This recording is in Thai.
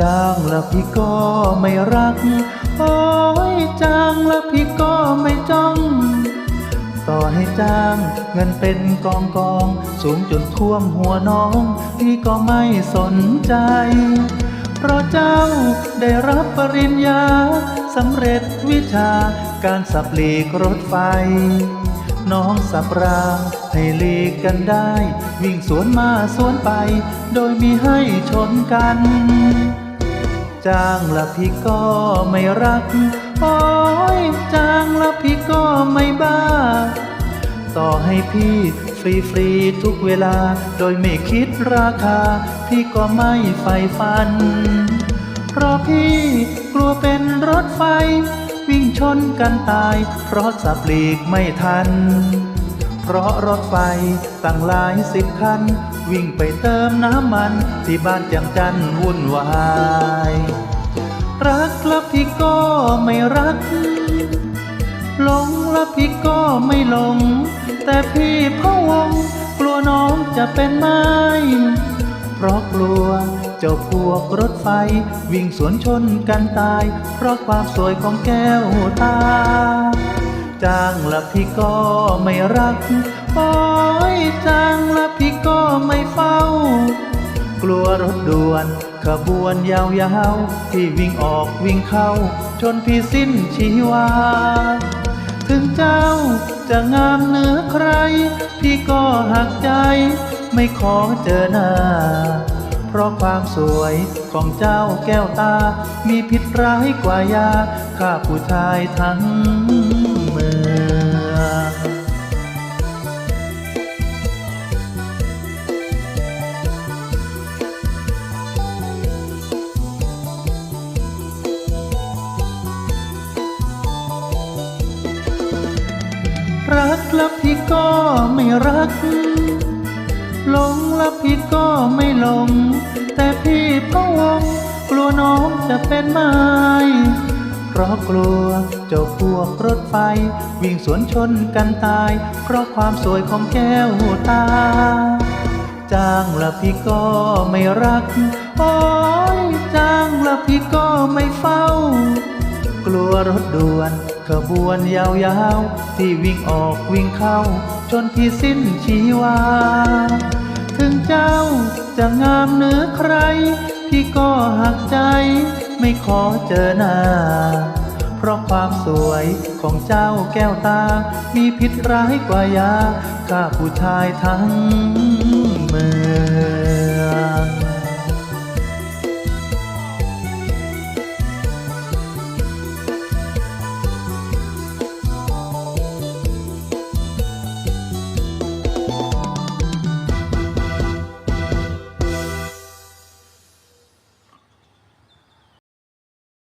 จ้างแล้วพี่ก็ไม่รัก โอ้ยจ้างแล้วพี่ก็ไม่จ้อง ต่อให้จ้างเงินเป็นกองกอง สูงจนท่วมหัวน้อง พี่ก็ไม่สนใจ เพราะเจ้าได้รับปริญญาสำเร็จวิชาการสับหลีกรถไฟ น้องสับรางให้หลีกกันได้ วิ่งสวนมาสวนไป โดยมีให้ชนกัน จ้างละพี่ก็ไม่รัก โอ้ยจ้างละพี่ก็ไม่บ้า ต่อให้พี่ฟรีฟรีๆทุกเวลา โดยไม่คิดราคา พี่ก็ไม่ใฝ่ฝัน เพราะพี่กลัวเป็นรถไฟ วิ่งชนกันตาย เพราะสับหลีกไม่ทัน เพราะรถไฟตั้งหลายสิบคัน วิ่งไปเติมน้ำมัน ที่บ้านจังจันวุ่นวาย รักแล้วพี่ก็ไม่รักหลงแล้วพี่ก็ไม่หลง แต่พี่พะวง กลัวน้องจะเป็นไม้เพราะกลัวเจ้าพวกรถไฟ วิ่งสวนชนกันตาย เพราะความสวยของแก้วตา จ้างละพี่ก็ไม่รักโอ้ยจ้างละพี่ก็ไม่เฝ้า กลัวรถด่วนขบวนยาวๆที่วิ่งออกวิ่งเข้า จนพี่สิ้นชีวา ถึงเจ้าจะงามเหนือใคร พี่ก็หักใจ ไม่ขอเจอหน้า เพราะความสวยของเจ้าแก้วตา มีพิษร้ายกว่ายาฆ่าผู้ชายทั้งเมือง รักแล้วพี่ก็ไม่รัก หลงแล้วพี่ก็ไม่หลง แต่พี่พะวง กลัวน้องจะเป็นไม้ เพราะกลัวเจ้าพวกรถไฟ วิ่งสวนชนกันตาย เพราะความสวยของแก้วตา จ้างละพี่ก็ไม่รัก โอ้ยจ้างละพี่ก็ไม่เฝ้า กลัวรถด่วนขบวนยาวๆ ที่วิ่งออกวิ่งเข้า จนพี่สิ้นชีวา ถึงเจ้าจะงามเหนือใคร พี่ก็หักใจ ไม่ขอเจอหน้า เพราะความสวยของเจ้าแก้วตา มีพิษร้ายกว่ายาฆ่าผู้ชายทั้งเมือง